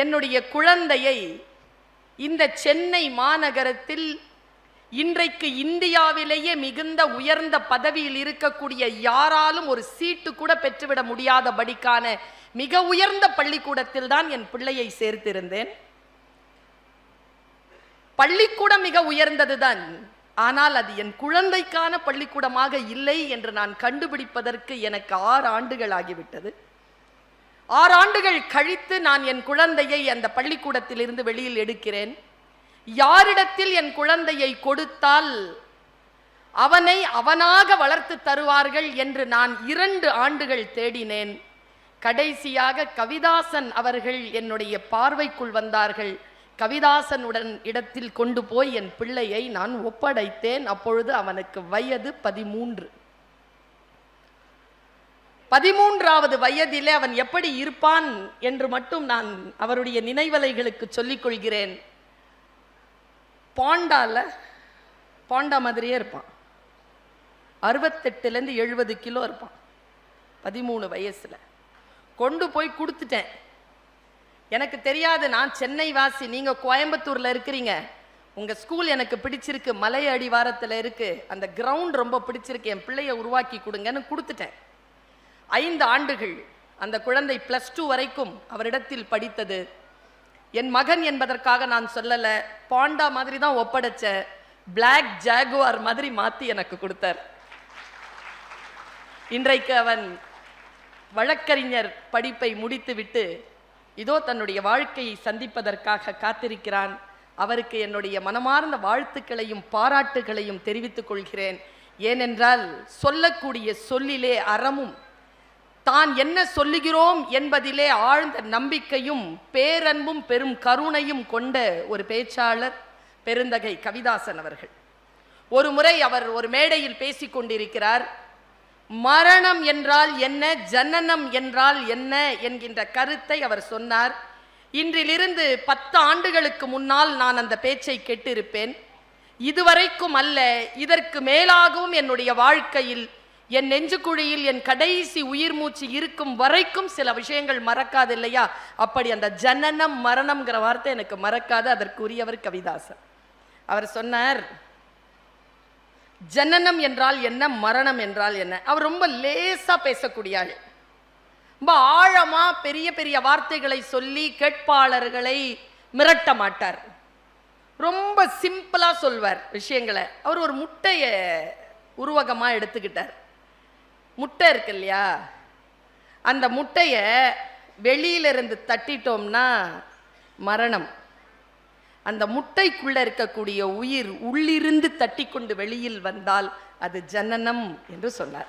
என்னுடைய குழந்தையை இந்த சென்னை மாநகரத்தில் இன்றைக்கு இந்தியாவிலேயே மிகுந்த உயர்ந்த பதவியில் இருக்கக்கூடிய யாராலும் ஒரு சீட்டு கூட பெற்றுவிட முடியாதபடிக்கான மிக உயர்ந்த பள்ளிக்கூடத்தில் தான் என் பிள்ளையை சேர்த்திருந்தேன். பள்ளிக்கூடம் மிக உயர்ந்ததுதான் ஆனால் அது என் குழந்தைக்கான பள்ளிக்கூடமாக இல்லை என்று நான் கண்டுபிடிப்பதற்கு எனக்கு ஆறு ஆண்டுகள் ஆகிவிட்டது. ஆறு ஆண்டுகள் கழித்து நான் என் குழந்தையை அந்த பள்ளிக்கூடத்திலிருந்து வெளியில் எடுக்கிறேன். யாரிடத்தில் என் குழந்தையை கொடுத்தால் அவனை அவனாக வளர்த்து தருவார்கள் என்று நான் இரண்டு ஆண்டுகள் தேடினேன். கடைசியாக கவிதாசன் அவர்கள் என்னுடைய பார்வைக்குள் வந்தார்கள். கவிதாசனுடன் இடத்தில் கொண்டு போய் என் பிள்ளையை நான் ஒப்படைத்தேன். அப்பொழுது அவனுக்கு வயது பதிமூன்று. பதிமூன்றாவது வயதிலே அவன் எப்படி இருப்பான் என்று மட்டும் நான் அவருடைய நினைவலைகளுக்கு சொல்லிக் கொள்கிறேன் பாண்டால பாண்டா மாதிரியே இருப்பான். அறுபத்தெட்டுலேருந்து எழுபது கிலோ இருப்பான் பதிமூணு வயசில். கொண்டு போய் கொடுத்துட்டேன். எனக்கு தெரியாது நான் சென்னை வாசி நீங்கள் கோயம்புத்தூரில் இருக்கிறீங்க. உங்கள் ஸ்கூல் எனக்கு பிடிச்சிருக்கு மலை அடிவாரத்தில் இருக்குது அந்த கிரவுண்ட் ரொம்ப பிடிச்சிருக்கு என் பிள்ளைய உருவாக்கி கொடுங்கன்னு கொடுத்துட்டேன். ஐந்து ஆண்டுகள் அந்த குழந்தை பிளஸ் டூ வரைக்கும் அவரிடத்தில் படித்தது. என் மகன் என்பதற்காக நான் சொல்லலை பாண்டா மாதிரி தான் ஒப்படைச்ச பிளாக் ஜாகுவார் மாதிரி மாற்றி எனக்கு கொடுத்தார். இன்றைக்கு அவன் வழக்கறிஞர் படிப்பை முடித்துவிட்டு இதோ தன்னுடைய வாழ்க்கையை சந்திப்பதற்காக காத்திருக்கிறான். அவருக்கு என்னுடைய மனமார்ந்த வாழ்த்துக்களையும் பாராட்டுகளையும் தெரிவித்துக் கொள்கிறேன். ஏனென்றால் சொல்லக்கூடிய சொல்லிலே அறமும் தான் என்ன சொல்லுகிறோம் என்பதிலே ஆழ்ந்த நம்பிக்கையும் பேரன்பும் பெரும் கருணையும் கொண்ட ஒரு பேச்சாளர் பெருந்தகை கவிதாசன் அவர்கள். ஒரு முறை அவர் ஒரு மேடையில் பேசிக் கொண்டிருக்கிறார். மரணம் என்றால் என்ன ஜனனம் என்றால் என்ன என்கின்ற கருத்தை அவர் சொன்னார். இன்றிலிருந்து பத்து ஆண்டுகளுக்கு முன்னால் நான் அந்த பேச்சை கேட்டிருப்பேன். இதுவரைக்கும் அல்ல இதற்கு மேலாகவும் என்னுடைய வாழ்க்கையில் என் நெஞ்சுக்குழியில் என் கடைசி உயிர் மூச்சு இருக்கும் வரைக்கும் சில விஷயங்கள் மறக்காது இல்லையா? அப்படி அந்த ஜனனம் மரணம்ங்கிற வார்த்தை எனக்கு மறக்காது. அதற்குரியவர் கவிதாசன் அவர் சொன்னார் ஜனனம் என்றால் என்ன? மரணம் என்றால் என்ன? அவர் ரொம்ப லேசா பேசக்கூடிய ஆள் ரொம்ப ஆழமா பெரிய பெரிய வார்த்தைகளை சொல்லி கேட்பாளர்களை மிரட்ட மாட்டார். ரொம்ப சிம்பிளா சொல்வார் விஷயங்களை. அவர் ஒரு முட்டைய உருவகமாக எடுத்துக்கிட்டார். முட்டை இருக்கு இல்லையா அந்த முட்டையை வெளியில இருந்து தட்டிட்டோம்னா மரணம். அந்த முட்டைக்குள்ள இருக்கக்கூடிய உயிர் உள்ளிருந்து தட்டி கொண்டு வெளியில் வந்தால் அது ஜனனம் என்று சொன்னார்.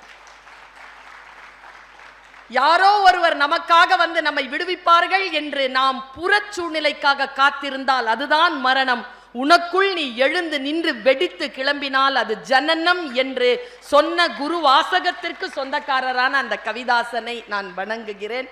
யாரோ ஒருவர் நமக்காக வந்து நம்மை விடுவிப்பார்கள் என்று நாம் புற சூழ்நிலைக்காக காத்திருந்தால் அதுதான் மரணம். உனக்குள் நீ எழுந்து நின்று வெடித்து கிளம்பினால் அது ஜனனம் என்று சொன்ன குரு வாசகத்திற்கு சொந்தக்காரரான அந்த கவிதாசனை நான் வணங்குகிறேன்.